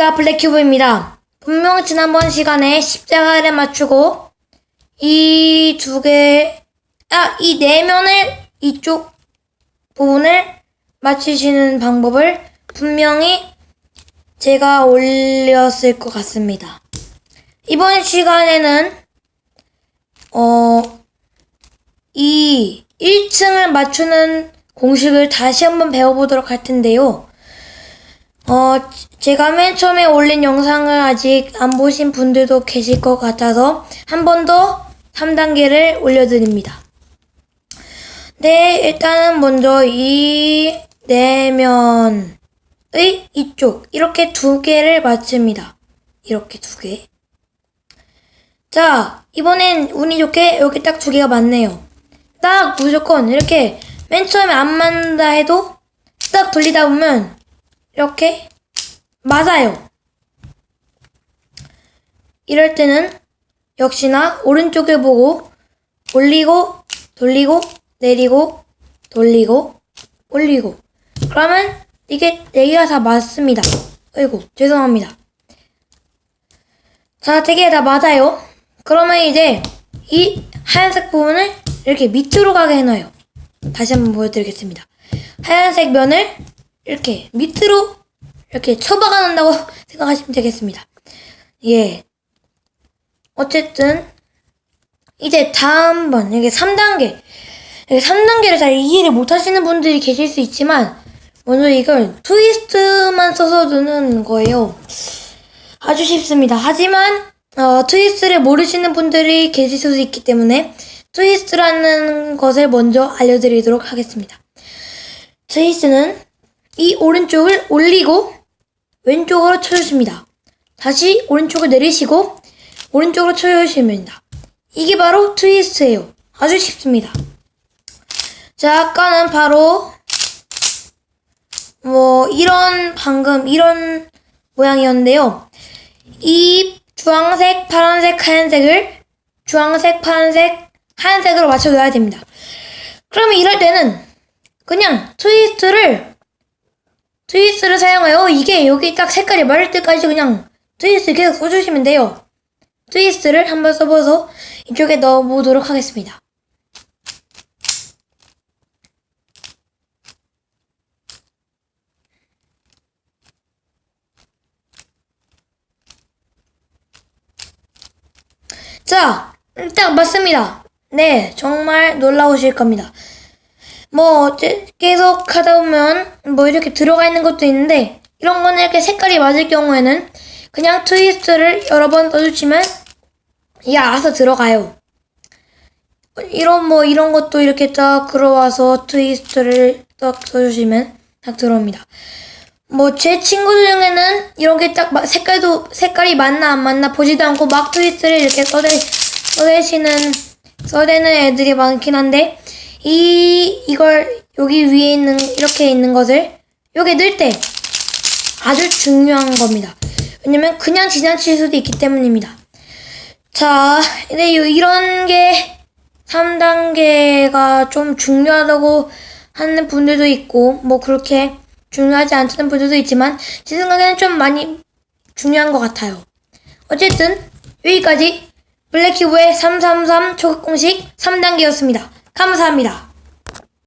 안녕하십니까 블랙큐브입니다. 분명 지난번 시간에 십자가를 맞추고 이 두 개, 아, 이 네 면을 이쪽 부분을 맞추시는 방법을 분명히 제가 올렸을 것 같습니다. 이번 시간에는 어, 이 1층을 맞추는 공식을 다시 한번 배워보도록 할 텐데요. 어, 제가 맨 처음에 올린 영상을 아직 안 보신 분들도 계실 것 같아서 한 번 더 3단계를 올려드립니다. 네, 일단은 먼저 이 내면의 이쪽, 이렇게 두 개를 맞춥니다. 이렇게 두 개. 자, 이번엔 운이 좋게 여기 딱 두 개가 맞네요. 딱 무조건 이렇게 맨 처음에 안 맞는다 해도 딱 돌리다 보면 이렇게 맞아요. 이럴 때는 역시나 오른쪽을 보고 올리고 돌리고 내리고 돌리고 올리고 그러면 이게 네 개가 다 맞습니다. 아이고 죄송합니다. 자, 네개다 맞아요. 그러면 이제 이 하얀색 부분을 이렇게 밑으로 가게 해놔요. 다시 한번 보여드리겠습니다. 하얀색 면을 이렇게 밑으로 이렇게 쳐박아 놓는다고 생각하시면 되겠습니다. 예. 어쨌든 이제 다음번 이게 3단계 3단계를 잘 이해를 못 하시는 분들이 계실 수 있지만 먼저 이걸 트위스트만 써서 넣는 거예요. 아주 쉽습니다. 하지만 어, 트위스트를 모르시는 분들이 계실 수도 있기 때문에 트위스트라는 것을 먼저 알려드리도록 하겠습니다. 트위스트는 이 오른쪽을 올리고 왼쪽으로 쳐주십니다. 다시 오른쪽을 내리시고 오른쪽으로 쳐주시면 됩니다. 이게 바로 트위스트예요. 아주 쉽습니다. 자, 아까는 바로 뭐 이런 방금 이런 모양이었는데요. 이 주황색, 파란색, 하얀색을 주황색, 파란색, 하얀색으로 맞춰줘야 됩니다. 그러면 이럴 때는 그냥 트위스트를 트위스트를 사용하여 이게 여기 딱 색깔이 맞을 때까지 그냥 트위스트 계속 써주시면 돼요. 트위스트를 한번 써봐서 이쪽에 넣어보도록 하겠습니다. 자, 딱 맞습니다. 네, 정말 놀라우실 겁니다. 뭐, 어째- 계속 하다 보면, 뭐, 이렇게 들어가 있는 것도 있는데, 이런 거는 이렇게 색깔이 맞을 경우에는, 그냥 트위스트를 여러 번 써주시면, 이게 알아서 들어가요. 이런, 뭐, 이런 것도 이렇게 딱 들어와서 트위스트를 딱 써주시면, 딱 들어옵니다. 뭐, 제 친구들 중에는, 이런 게 딱, 색깔도, 색깔이 맞나 안 맞나 보지도 않고, 막 트위스트를 이렇게 써대, 써대시는, 써대는 애들이 많긴 한데, 이 이걸 여기 위에 있는 이렇게 있는 것을 여기 넣을 때 아주 중요한 겁니다. 왜냐면 그냥 지나칠 수도 있기 때문입니다. 자, 근데 요- 이런 게 3단계가 좀 중요하다고 하는 분들도 있고 뭐 그렇게 중요하지 않다는 분들도 있지만 제 생각에는 좀 많이 중요한 것 같아요. 어쨌든 여기까지 블랙큐브의 333 초급 공식 3단계였습니다. 감사합니다.